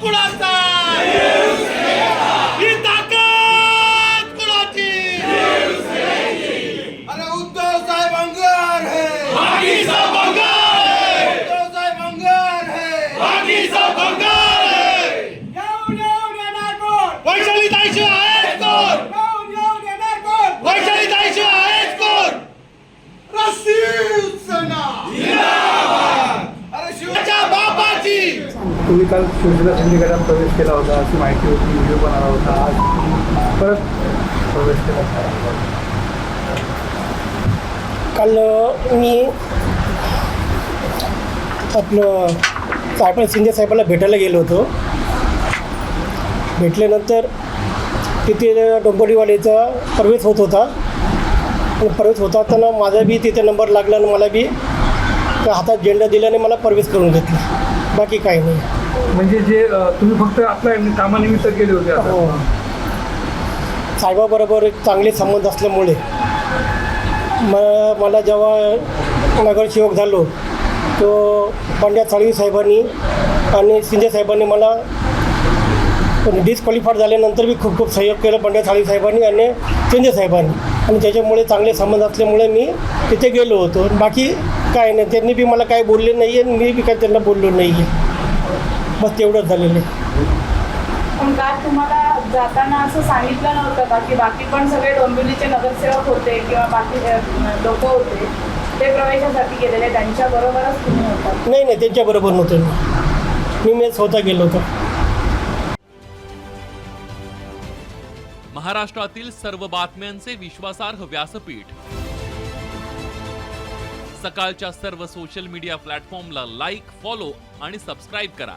कुणाचा? ही ताकद कुणाची? अरे उद्धव साहेब अंगार है। तुम्ही काल शिवसेना सिंडिकेटात प्रवेश केला होता अशी माहिती होती व्हिडिओ बनवला होता आज परत प्रवेश केला काल मी आपलं साहेब शिंदे साहेबांना भेटायला गेलो होतो. भेटल्यानंतर तिथे डोंबोलीवाडीचा प्रवेश होत होता. आणि प्रवेश होत असताना माझा बी तिथे नंबर लागला आणि मला बी हातात झेंडा दिल्याने मला प्रवेश करून घेतला. बाकी काही नाही. म्हणजे जे तुम्ही फक्त आपल्या कामानिमित्त गेले होते हो. साहेबाबरोबर एक चांगले संबंध असल्यामुळे म मला जेव्हा नगरसेवक झालो तो पंड्या साळवी साहेबांनी आणि शिंदे साहेबांनी मला डिस्क्वालिफाईड झाल्यानंतर मी खूप खूप सहयोग केलं पंड्या साळवी साहेबांनी आणि शिंदे साहेबांनी. आणि त्याच्यामुळे चांगले संबंध असल्यामुळे मी तिथे गेलो होतो. बाकी काय नाही त्यांनी बी मला काही बोलले नाही आहे मी बी काय त्यांना बोललो नाही आहे बस तेवढंच झालेलं आहे. पण काल तुम्हाला जाताना असं सांगितलं नव्हतं का की बाकी पण सगळे डोंबिवलीचे नगरसेवक होते किंवा बाकी लोक होते ते प्रवेशासाठी गेलेले त्यांच्या बरोबरच तुम्ही होतात नाही नाही त्यांच्याबरोबर नव्हतो मी. मी स्वतः गेलो होतो. महाराष्ट्रातील सर्व बातम्यांचे विश्वासार्ह व्यासपीठ. सकाळच्या सर्व सोशल मीडिया प्लॅटफॉर्मला लाईक फॉलो आणि सबस्क्राईब करा.